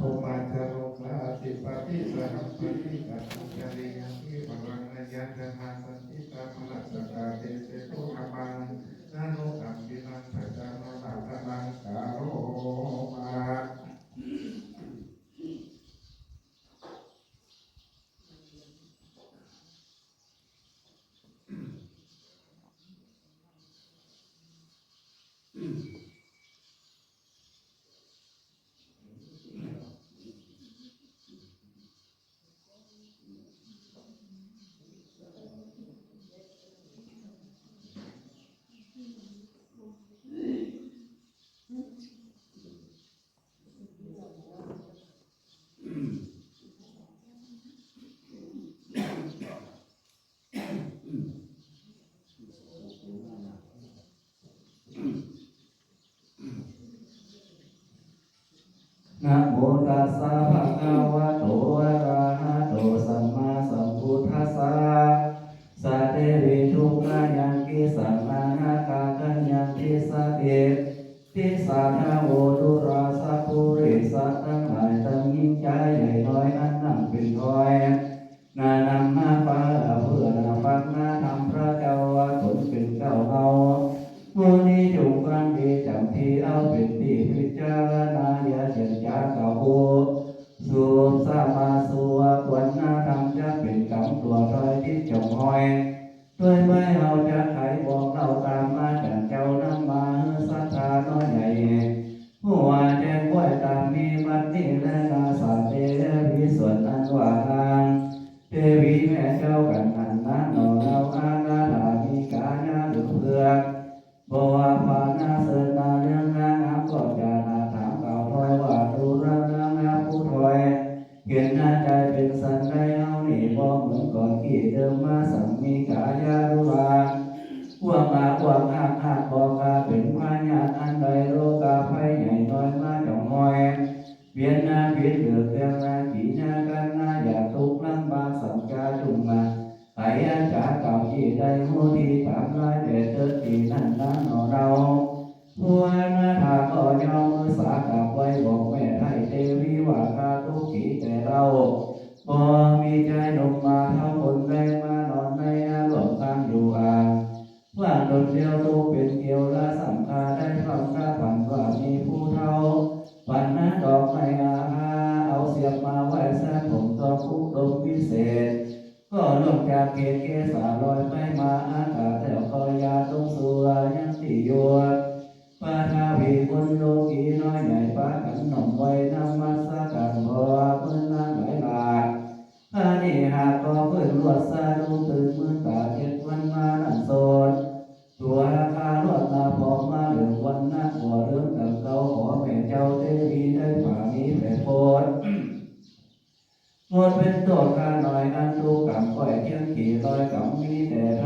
ภมาจารุลาติปติสหัปฏิกัตตุจริยังทิปรังนยันจะหาสันติตามนัสกาเตเตโตุขมังนานุกัมปินังปัจจานุนาทนังกาโรมา นะโมตัสสะภะคะวะโตอะระ เวียนนาเวียนเดือดแรียงนาขีนากันนาอย่าทุกข์ลำบากสังกาจุงมาไอ้อาจารย์เก่าที่ได้โมที่ตามรายเด็ดเกิดที่นั่น ลงจากเกศเกสาลอยไปมาอากาศแถวคอยยาตรงสัวยังที่ยวดปาทาวีคนโลกีน้อยใหญ่ปากันหน่มไว้นำมาสักกันพอพื่อนนั่งไหลหลากถ้านี่หาก็เพื่อนลวดซาดูตื่นมือตาเจ็ดวันมานั่นโสดตัวราคาลวดตาพอมาเหลืองวันนักหัวเรื่องกับเขาขอแม่เจ้าเทวีได้ฝ่ามีแผ่โพดงดเป็นตัวการหน่อยอันดูกับ ก่อยเที่ยงขี่ลอยกับมีแต่ไ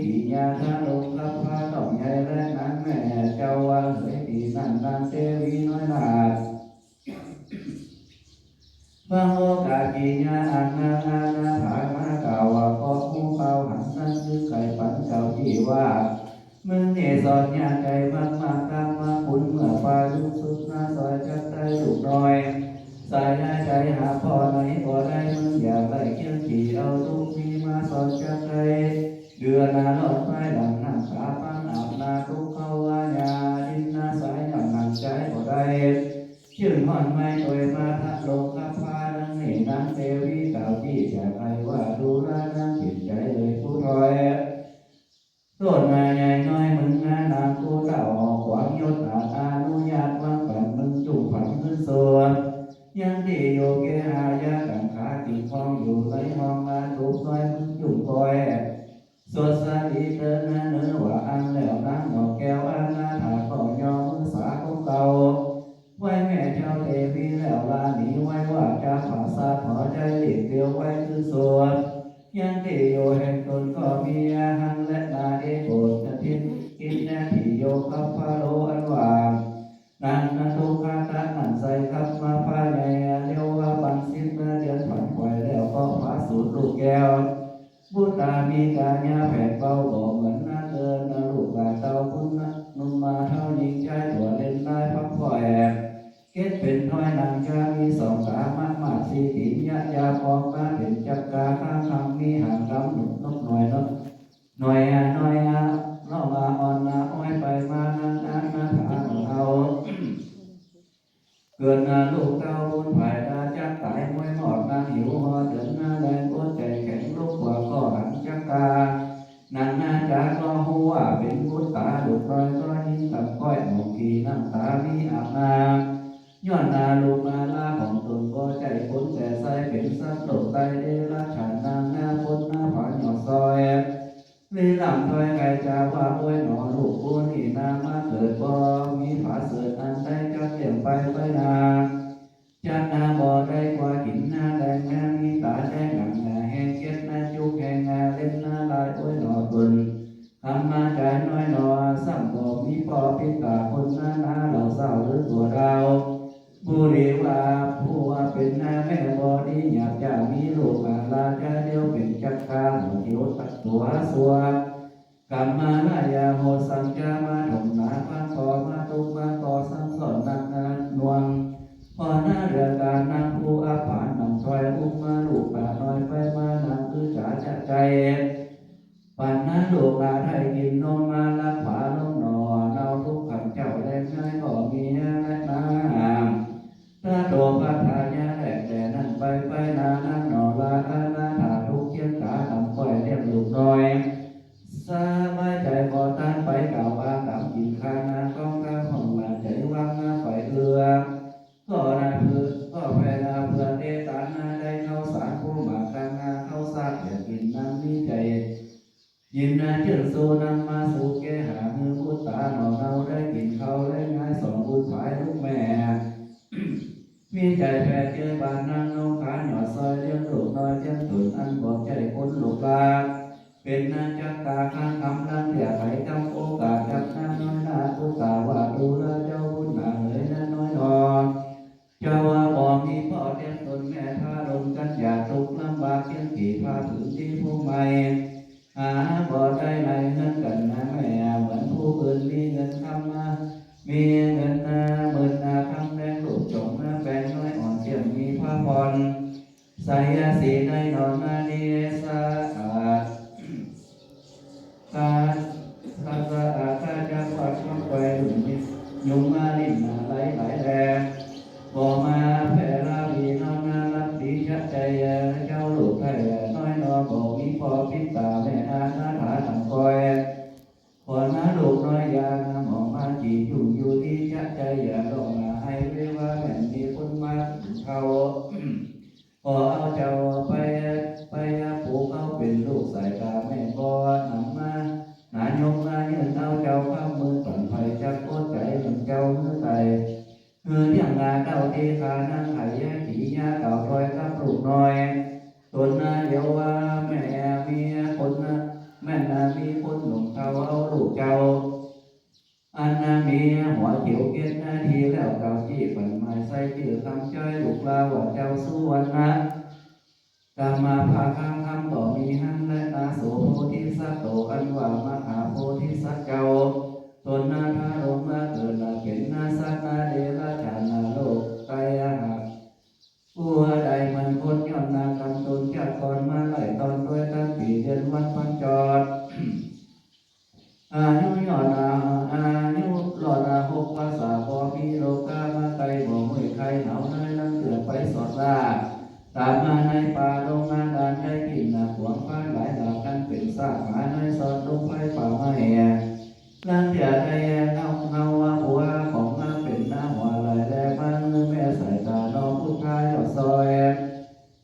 ทยได้สร้างไไม่โดยมาทัดลงกับฟ้านังนี่นังเทวีเก่าที่จะ พีแล้วานีไว้ว่าจะผ่าซาถอใจหลีกเดียวไว้คือส่วนยังที่โยแห่งตนก็มีอาหารและนาเอโกตทินกินนาทีโยกับพาโลอันว่างนันนันทุกขาตานันใส่ขับมาพาในเรียวว่าบันสิบนาเดือนผ่านไปแล้วก็พาสูตรลูกแก้วบุตตามีกาญาแผดเบาบ่เหมือนนาเกินนาลูกกาเต้า ยะยาปองมาเห็นจักการางคำมีหางรำหนุกนกหน่อยนกหน่อยอะหน่อยอะล่อมาอ่อนนาอ้อยไปมานานานาถาของเอา เกิดนาลูกเต้าบุญภายดาจักตายมวยหมอดนางหิวหอเดินหน้าแรงปวดใจแข็งลูกกว่าก็หันจักกานางนาจาก็หัวเป็นบุตรตาดุดรอยก็ยิ่งกับก้อยหมกขีน้ำตามีอาบน้ำย้อนนาลูกนาลาของตนก็ใจพ้นแต่ใสเป็นสัตว์ตกใจเดรัจฉานนางหน้าพ้นหน้าผาหยอดซอย ลีลำถ อยไก่จาว่าอ้ยหนอลูกผู้นี่นามาเกิดบ่มีผาเสืออันใดก็เกี่ยมไปไปนาจันนาบ่ได้กว่ากินนาแดงงามีตาแดงหนังาแห้งเก็ดนาจุกแห้งงาเล่นนาลายอ้ยหนอตุนทำมาใจน้อยหนอซ้ำบ่มีปอปิตาคนนานาเราเศร้าหรือตัวเราผู้ดีว่าผู้ว่าเป็นนาแม่บ่ดีอยากจะมีลูกอาลาจะเดียวเป็นจักรานหัวเดียวตัดตัวสัว การมาลายาโหสังจามาถุนาปานต่อมาตุมาต่อสังสอนนักนานวงพอหน้าเรือการนางผู้อาผานนำถอยอุ้มมาลูกป่าน้อยไปมานางคือจ๋าจะใจปันนาลูกลาไทยกินนม ยินนาเชิญโซนังมาสู่แก่หาเงือพุทธาหนอเราได้กินเขาได้ง่ายสองบุญภายลูกแม่ มีใจแผ่เจอบานนางนงขาหยอซอยเลี้ยงลูกน้อยเลี้ยงตุนอันบอกใจคนลูกลาเป็นนาจักตาข้างคำนั้นอย่าไปจำโอกาสจับน้าน้อยนาผู้กาว่า ชัดใกามาภาคังคำต่อมีหันและตาโสโพธิสัตว์โตอันว่าม มาในสอดลงไปป่าไม้ลังเดียได้เอาเงาว่าหัวของมาเป็นหน้าหัวไหลแลมันแม่สายตาน้องผู้ชายยอดซอย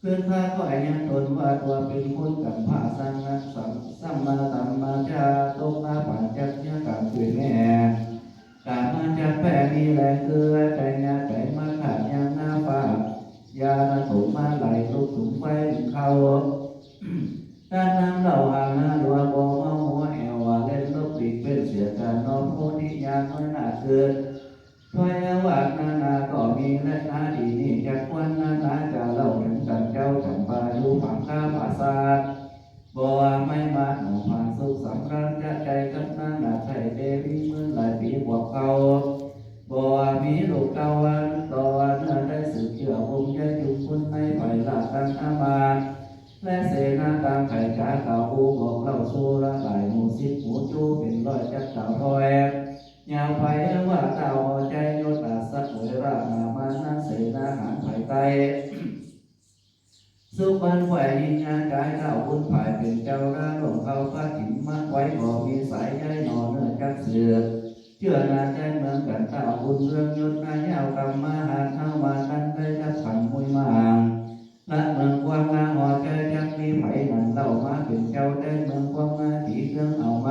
เพื่อนพาก็ยังตนว่าตัวเป็นคนกับผ้าสังนักสัมสัมมาตัมมาจาตกมาผ่านจักยากับคุยแม่ กามาจากแผ่มีแรงเกลือใจยาใจมาขาดยางหน้าฟ้ายามาถูกมาไหลลุกถุงไฟเข้าด้านน้ำเหล่าหางหน้าดัวบองเอาหัวแอวว่าเล่นลูกปีกเป็นเสียการนอนโพธิยาน้อยหน้าเกิด ถ้วยวาดนานาก็มีและนาดีนี่จากวันนานาจะเล่าถึงกันเจ้าจันปายุผังข้าภาษา สุบันไหวยินานกายเจ้าบุญผ่ายเป็นเจ้าราหลงเขาพระถิ่นมากไว้บอกมีสายใยนอนเนื้อกักเสือเชื่อนาใจเมืองกันเจ้าบุญเรื่องยศนายเอากรรมมาหาเข้ามาทันได้ทับฝังมุยมาและเมืองความนาหอใจจักมีไผ่นันเต้ามาเป็นเจ้าได้เมืองความนาถีเรื่องเอาไป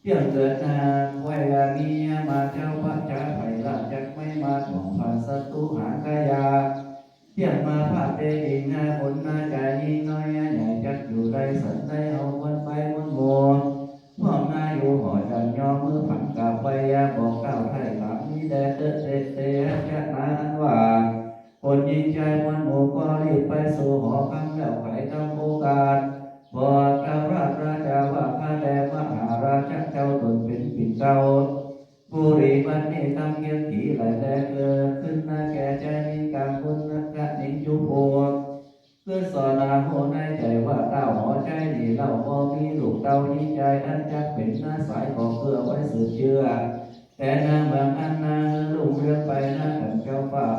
เที่ยวเกิดนาไว้ลามีมาเจ้าพระจ้าไผ่ละจักไม่มาของผ่านศัตรูหา เที่ยงมาผัดเตหิงาผลมาใจายิ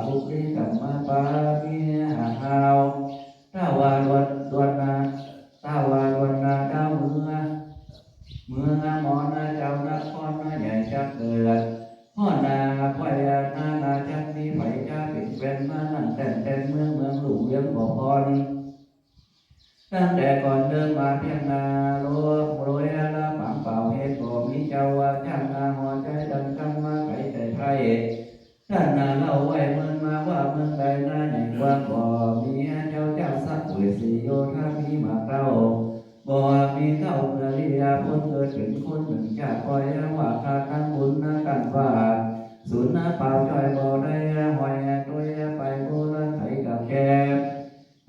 ปุริสัมมาปามิหา ฤสีโยธามีมาเก้าบ่ว่ามีเท่าเกลียคนเกิดเป็นคนหนึ่งจากปล่อยว่าคาทันบุญนักการบาสุนนะป่าจอยบอกได้หอยด้วยไปโบราณไถกับแก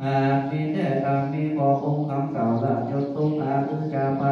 อามีแต่ตามมีบอกองคำเก่าละยศตรงอาคือจาปั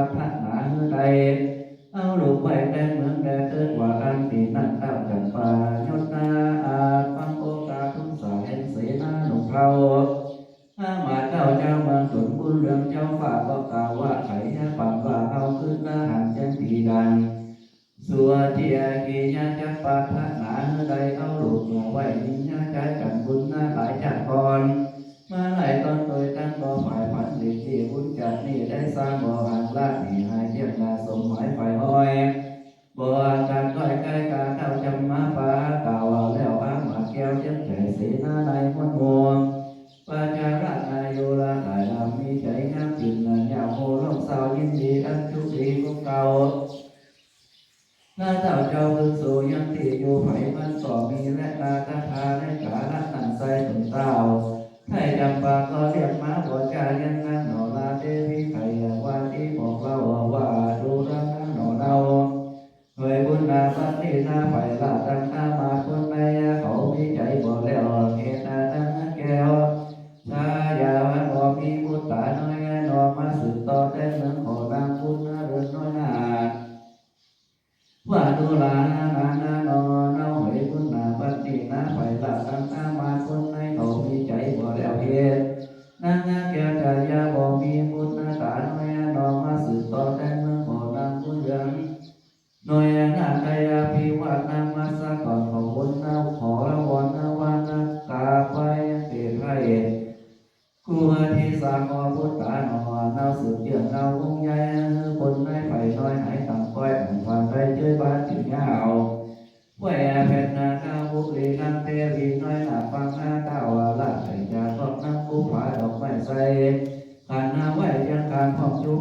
Yang demo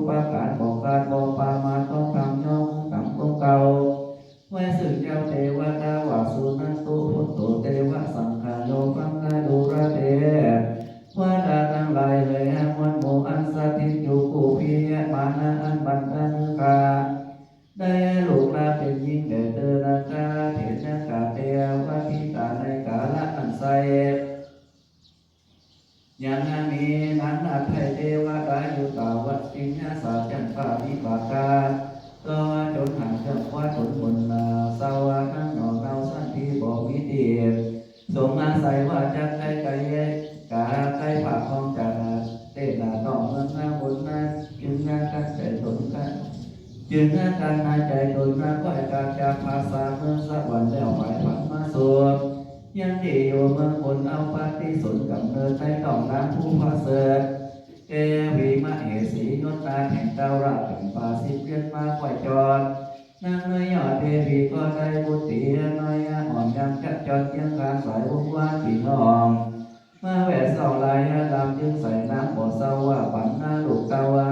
ว่าการของการมอ สงอาศัยว่าจักไก่ไก่แกกาใก่ผ่าคลองจาเตลาต่อเมืองหน้าบนหน้าจึงหน้ากันแต่สนกันจึงหน้าการหายใจโดยมากก็ให้การจะภาษาเมืองสวรรค์แล้วไปผ่านมาสวดยังเดียู่เมืองผนเอาปาฏิสนกับเนินใต้ต่องน้ำผู้พาเสดเกวีมาเหศีนนตาแห่งเจ้าราแห่งปาสิเพียนมาก่อยจอด นางเนยยอดเทวีก็ใจบุตรีน้อยอ่อนยังจัดจอดยังการสายวงวาสีน้องมาแหวนสองลายดำยึงใส่น้ำบ่อเศร้าว่าปันนาลูกเกาวา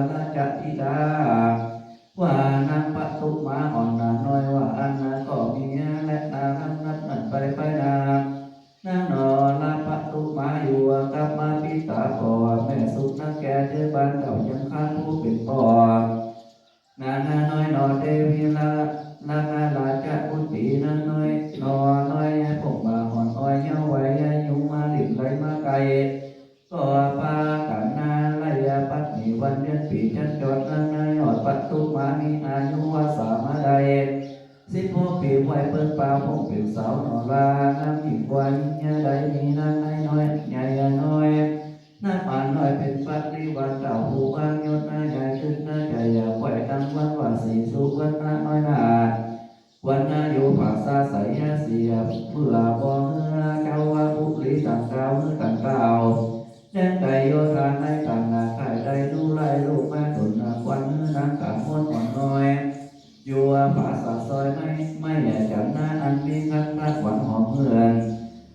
นจันจดนางนายอดปัตตุมามีอายุวาสามาใดสิบหกปีไว้เปิ้นป่าพงเป็นสาวหนอลานางหญิงว่ายิ่งยาใดมีนางนายน้อยใหญ่น้อยนางป่านน้อยเป็นปัตติวันเก่าผู้บางยศนาใหญ่ขึ้นนาใหญ่อยากไหวตั้งวันว่าสีสุวันนาน้อยนาวันนาอยู่ภาษาใสยเสียเพื่อบ่เมื่อเก้าว่าบุรีต่างเก้าเมื่อต่างเก้าแจ้งไก่โยธาในต่าง นาขายได้ไล่ลูกแม่ตุนาควันนางกะมวนอ่อนน้อยอยู่ภาษาซอยไม่ไม่แย่จันนาอันมีคันคัดหวังหอมเมือน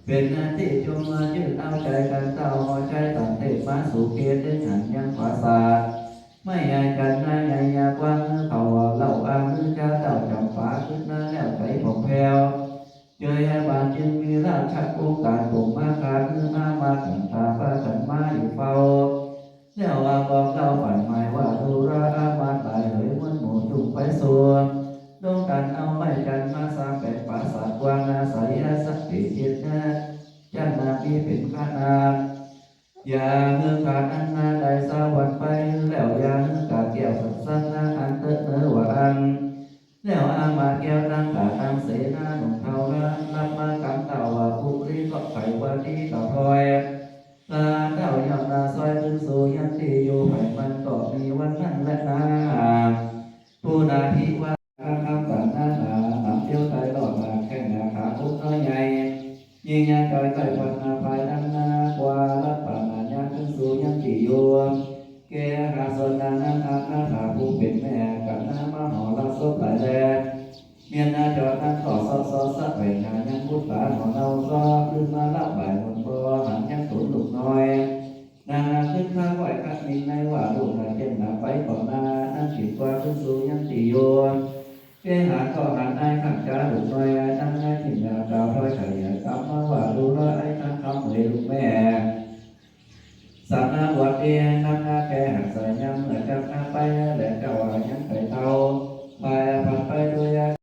เป็นหน้าที่จงมายืดเอาใจกันเต้าหัวใจต่างเทพมาสู่เกียรติหันยังภาษาไม่ใหญ่กันนาใหญ่ยากว้างเขาเล่าอางหรือเจ้าเต่าจำฟ้าขึ้นหน้าแล้วใจผ่องแผ้วเจอให้บานจึงมีราชักโอกาสผมมาการคือมามาขันตาพระขันมาอยู่เฝ้า แล้วว่าบอกเล่าฝันหมายว่าดูราอามาตายเหยมันหมูจุงไปสัวนดงกันเอาไม้กันมาสร้างเป็นปราสาทกวางนาใสยสักติจิตนะจันนามีเป็นข้านาอย่าเมื่อขาดอันนาได้สาวันไปแล้วอย่าเมื่อกาเกี่ยวสักสันนาอันเตอเนอวาอันแล้วอามาแก้วตั้งตาตังเสนาหนุ่มเทาละรับมากำเต่าว่าผู้รีก็ไขว่าดีต่อพลอยตา ยอมตาซอยถึงสู่ยันที่อยู่ไผ่มันก็มีวันนั้นและนาผู้นาทีว่าข้าคำกันหน้าหนาหนำเที่ยวไตหลอดมาแข่งนาขาพุกน้อยใหญ่ยิงยาจอยไต่พันนาภายดังนากว่ารับปานาญาถึงสู่ยันที่อยู่แกหาสนานานานาถาผู้เป็นแม่กับนามาหอรักซบหลายแดดเมียนาจอดนั่งขอซอซอสักไปงานยังพุทธาหอเนาซอขึ้นมาลับบ่ายบนพอหันยังตุนลูกน้อย นาขึ้นข้าไหวคัดมินในว่าลูกนาเจ้นนาไปก่อนนานั่งขีดกว่าขึ้นสู่ยังสีโยนแกหาก็หันได้ขัดจ้าลูกน้อยนั่งได้ถิ่นนาดาวร้อยไข่กำมาว่าดูร้อยไอ้ทั้งคำเลยลูกแม่สานาวัดเองนักนาแกหักใส่ยำเหมือนกับนาไปและเจ้า